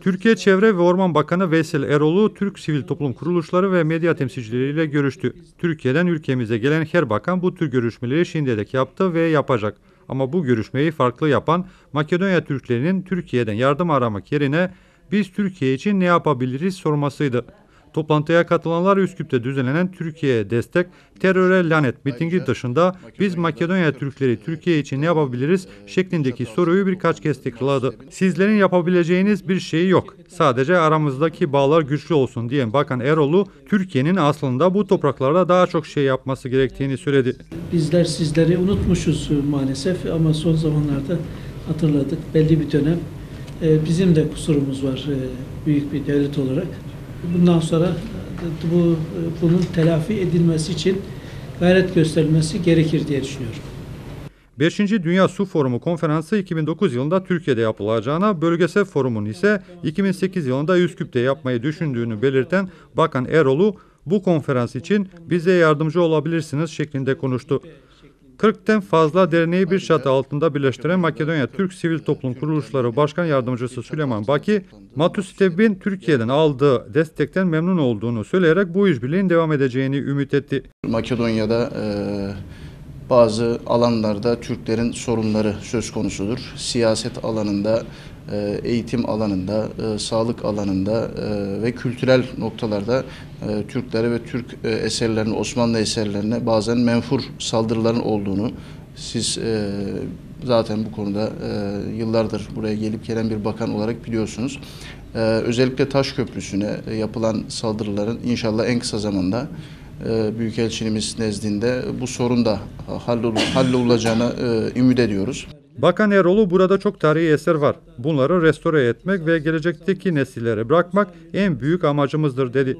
Türkiye Çevre ve Orman Bakanı Veysel Eroğlu, Türk sivil toplum kuruluşları ve medya temsilcileriyle görüştü. Türkiye'den ülkemize gelen her bakan bu tür görüşmeleri şimdiye dek yaptı ve yapacak. Ama bu görüşmeyi farklı yapan Makedonya Türklerinin Türkiye'den yardım aramak yerine biz Türkiye için ne yapabiliriz sormasıydı. Toplantıya katılanlar Üsküp'te düzenlenen Türkiye'ye destek teröre lanet mitingi dışında biz Makedonya Türkleri Türkiye için ne yapabiliriz şeklindeki soruyu birkaç kez tekrarladı. Sizlerin yapabileceğiniz bir şey yok. Sadece aramızdaki bağlar güçlü olsun diyen Bakan Eroğlu, Türkiye'nin aslında bu topraklarda daha çok şey yapması gerektiğini söyledi. Bizler sizleri unutmuşuz maalesef ama son zamanlarda hatırladık. Belli bir dönem e, bizim de kusurumuz var e, büyük bir devlet olarak. Bundan sonra e, bu e, bunun telafi edilmesi için gayret gösterilmesi gerekir diye düşünüyorum. 5. Dünya Su Forumu konferansı 2009 yılında Türkiye'de yapılacağına, bölgesel forumun ise 2008 yılında Üsküp'te yapmayı düşündüğünü belirten Bakan Eroğlu, bu konferans için bize yardımcı olabilirsiniz şeklinde konuştu. 40'ten fazla derneği bir çatı altında birleştiren Makedonya Türk Sivil Toplum Kuruluşları Başkan Yardımcısı Süleyman Baki, Matus Tebbi'nin Türkiye'den aldığı destekten memnun olduğunu söyleyerek bu işbirliğinin devam edeceğini ümit etti. Makedonya'da e, bazı alanlarda Türklerin sorunları söz konusudur. Siyaset alanında, e, eğitim alanında, e, sağlık alanında e, ve kültürel noktalarda Türklere ve Türk eserlerine, Osmanlı eserlerine bazen menfur saldırıların olduğunu siz zaten bu konuda yıllardır buraya gelip gelen bir bakan olarak biliyorsunuz. Özellikle Taş Köprüsü'ne yapılan saldırıların inşallah en kısa zamanda Büyükelçiliğimiz nezdinde bu sorun da hallol- hallolacağına e, ümit ediyoruz. Bakan Eroğlu burada çok tarihi eser var. Bunları restore etmek ve gelecekteki nesillere bırakmak en büyük amacımızdır dedi.